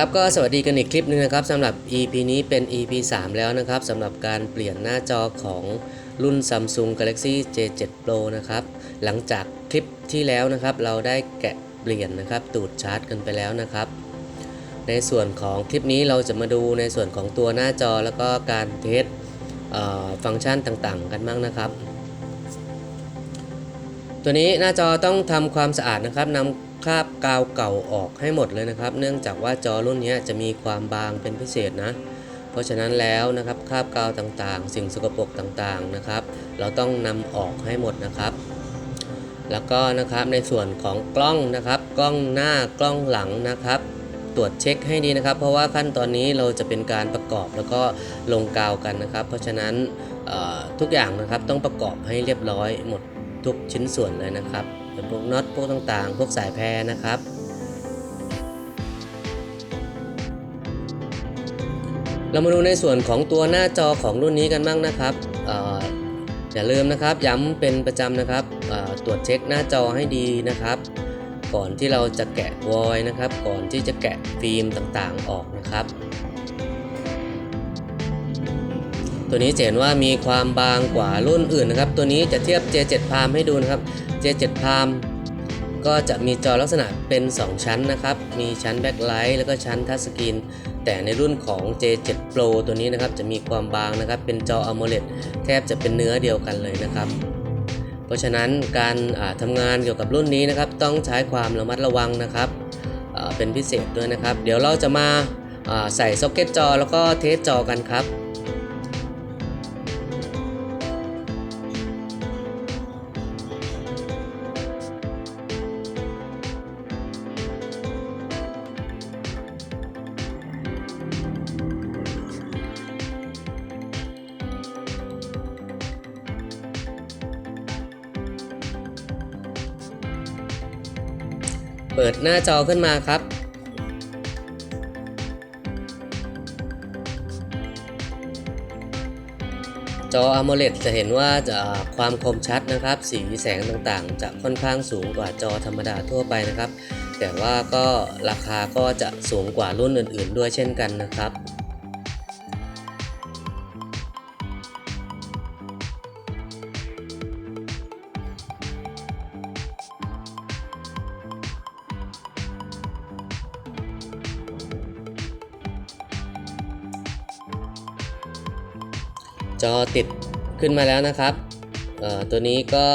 ครับก็สวัสดีกันอีกคลิปหนึงนะครับสำหรับ EP นี้เป็น EP 3 แล้วนะครับสำหรับการเปลี่ยนหน้าจอของรุ่น Samsung Galaxy J7 Pro นะครับหลังจากคลิปที่แล้วนะครับเราได้แกะเปลี่ยนนะครับตูดชาร์จกันไปแล้วนะครับ ในส่วนของคลิปนี้เราจะมาดูในส่วนของตัวหน้าจอแล้วก็การเทสเอ่อฟังก์ชันต่างๆ กันบ้างนะครับ ตัวนี้หน้าจอต้องทำความสะอาดนะครับนำ คราบกาวเก่าออกให้หมดเลยนะครับ เนื่องจากว่าจอรุ่นนี้จะมีความบางเป็นพิเศษนะ เพราะฉะนั้นแล้วนะครับคราบกาวต่างๆ สิ่งสกปรกต่างๆนะครับ เราต้องนำออกให้หมดนะครับ แล้วก็นะครับในส่วนของกล้องนะครับ กล้องหน้ากล้องหลังนะครับ ตรวจเช็คให้ดีนะครับ เพราะว่าขั้นตอนนี้เราจะเป็นการประกอบแล้วก็ลงกาวกันนะครับ เพราะฉะนั้นทุกอย่างนะครับต้องประกอบให้เรียบร้อยหมดทุกชิ้นส่วนเลยนะครับ เป็นพวกน็อตพวกต่างๆ พวกสายแพรนะครับ เรามาดูในส่วนของตัวหน้าจอของรุ่นนี้กันบ้างนะครับออย่าลืมนะครับย้ำเป็นประจำนะครับตรวจเช็คหน้าจอให้ดีนะครับ ก่อนที่เราจะแกะวอยนะครับ ก่อนที่จะแกะฟิล์มต่างๆออกนะครับ ตัวนี้จะเห็นว่ามีความบางกว่ารุ่นอื่นนะครับ ตัวนี้จะเทียบ J7 Palm ให้ดูนะครับ J7 Palm ก็จะมีจอลักษณะเป็น 2 ชั้นนะครับ มีชั้นแบ็คไลท์แล้วก็ชั้นทัชสกรีน แต่ในรุ่นของ J7 Pro ตัวนี้นะครับจะมีความบางนะครับ เป็นจอ AMOLED แทบจะเป็นเนื้อเดียวกันเลยนะครับ เพราะฉะนั้นการอ่าทำงานเกี่ยวกับรุ่นนี้นะครับ ต้องใช้ความระมัดระวังนะครับเป็นพิเศษด้วยนะครับ เดี๋ยวเราจะมาใส่ซ็อกเก็ตจอแล้วก็เทสจอกันครับ เปิดหน้าจอขึ้นมาครับ จอ AMOLED จะเห็นว่าจะความคมชัดนะครับ สีแสงต่างๆ จะค่อนข้างสูงกว่าจอธรรมดาทั่วไปนะครับ แต่ว่าก็ราคาก็จะสูงกว่ารุ่นอื่นๆ ด้วยเช่นกันนะครับ จอติดขึ้นมาแล้วนะครับ ตัวนี้ก็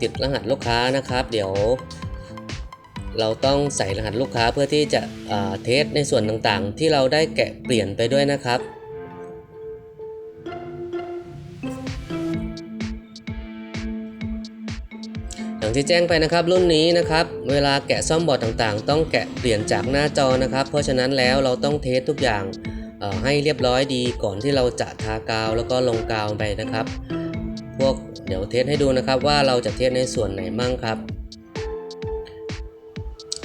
ติดรหัสลูกค้านะครับ เดี๋ยว เราต้องใส่รหัสลูกค้าเพื่อที่จะเเทสในส่วนต่างๆ ที่เราได้แกะเปลี่ยนไปด้วยนะครับอย่างที่แจ้งไปนะครับรุ่นนี้นะครับเวลาแกะซ่อมบอร์ดต่างๆ ต้องแกะเปลี่ยนจากหน้าจอนะครับ เพราะฉะนั้นแล้วเราต้องเทสทุกอย่าง ให้เรียบร้อยดีก่อนที่เราจะทากาวแล้วก็ลงกาวไปนะครับ พวกเดี๋ยวเทสให้ดูนะครับว่าเราจะเทสในส่วนไหนมั่งครับ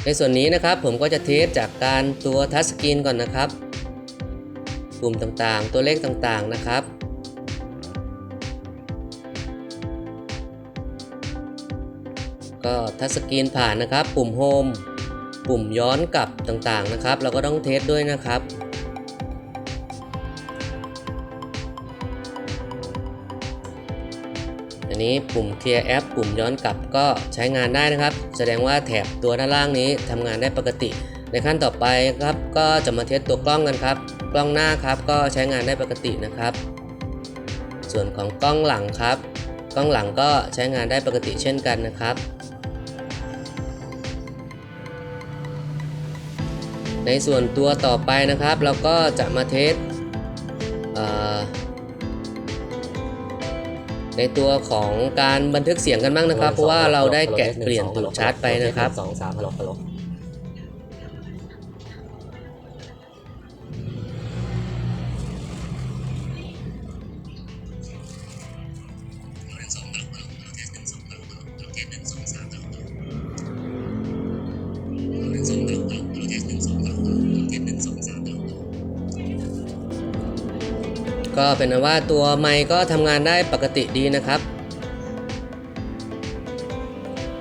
ในส่วนนี้นะครับผมก็จะเทสจากการตัวทัชสกรีนก่อนนะครับปุ่มต่างๆ ตัวเลขต่างๆนะครับก็ทัชสกรีนผ่านนะครับ ปุ่มโฮมปุ่มย้อนกลับต่างๆนะครับ เราก็ต้องเทสด้วยนะครับ นนี้ปุ่ม Clear App ปุ่มย้อนกลับก็ใช้งานได้นะครับ แสดงว่าแถบตัวด้านล่างนี้ทำงานได้ปกติ ในขั้นต่อไปครับก็จะมาเทสตัวกล้องกันครับ กล้องหน้าครับก็ใช้งานได้ปกตินะครับ ส่วนของกล้องหลังครับ กล้องหลังก็ใช้งานได้ปกติเช่นกันนะครับในส่วนตัวต่อไปนะครับ เราก็จะมาเทส ในตัวของการบันทึกเสียงกันบ้างนะครับ เพราะว่าเราได้แกะเปลี่ยนตูดชาร์จไปนะครับ สองสามฮัลโหลฮัลโหล ก็เป็นว่าตัวไมค์ก็ทำงานได้ปกติดีนะครับ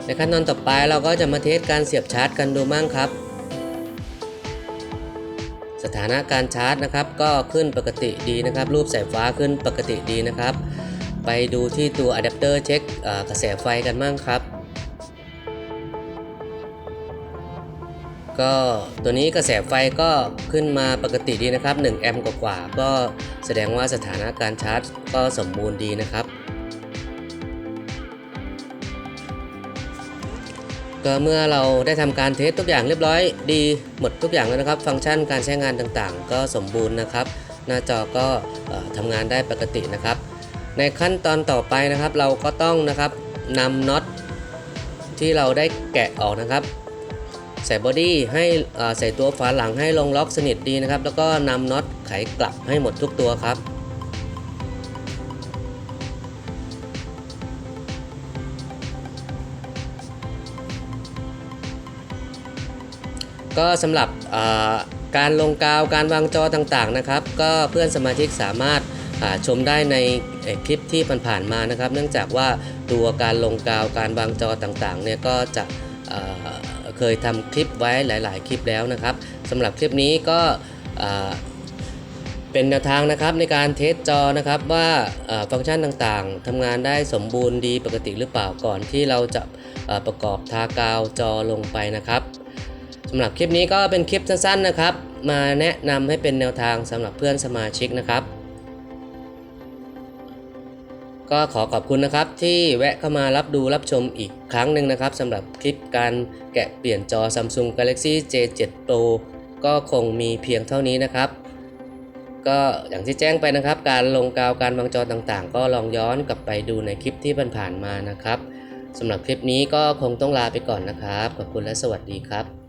ในขั้นตอนต่อไปเราก็จะมาเทสการเสียบชาร์จกันดูบ้างครับ สถานะการชาร์จนะครับ ก็ขึ้นปกติดีนะครับ รูปสายฟ้าขึ้นปกติดีนะครับ ไปดูที่ตัวอะแดปเตอร์เช็คกระแสไฟกันบ้างครับ ก็ตัวนี้กระแสไฟก็ขึ้นมาปกติดีนะครับ1แอมป์กว่าๆก็แสดงว่าสถานะการชาร์จก็สมบูรณ์ดีนะครับ ก็เมื่อเราได้ทำการเทสทุกอย่างเรียบร้อยดีหมดทุกอย่างแล้วนะครับ ฟังก์ชันการใช้งานต่างๆ ก็สมบูรณ์นะครับ หน้าจอก็ทำงานได้ปกตินะครับ ในขั้นตอนต่อไปนะครับ เราก็ต้องนะครับนำน็อตที่เราได้แกะออกนะครับ ใส่บอดี้ให้ใส่ตัวฝาหลังให้ลงล็อกสนิทดีนะครับ แล้วก็นำน็อตไขกลับให้หมดทุกตัวครับ ก็สำหรับการลงกาวการวางจอต่างๆนะครับ ก็เพื่อนสมาชิกสามารถาชมได้ในคลิปที่ผ่านๆมานะครับ เนื่องจากว่าตัวการลงกาวการวางจอต่างๆเนี่ยก็จะ เคยทำคลิปไว้หลาย ๆ คลิปแล้วนะครับสำหรับคลิปนี้ก็เป็นแนวทางนะครับในการเทสจอนะครับว่าฟังก์ชันต่างๆทำงานได้สมบูรณ์ดีปกติหรือเปล่าก่อนที่เราจะประกอบทากาวจอลงไปนะครับสำหรับคลิปนี้ก็เป็นคลิปสั้น ๆ นะครับ มาแนะนำให้เป็นแนวทางสำหรับเพื่อนสมาชิกนะครับ ก็ขอขอบคุณนะครับที่แวะเข้ามารับดูรับชมอีกครั้งหนึ่งนะครับสำหรับคลิปการแกะเปลี่ยนจอ Samsung Galaxy J7 Pro ก็คงมีเพียงเท่านี้นะครับ ก็อย่างที่แจ้งไปนะครับ การลงกาวการวางจอต่างๆ ก็ลองย้อนกลับไปดูในคลิปที่ผ่านๆมานะครับสำหรับคลิปนี้ก็คงต้องลาไปก่อนนะครับ ขอบคุณและสวัสดีครับ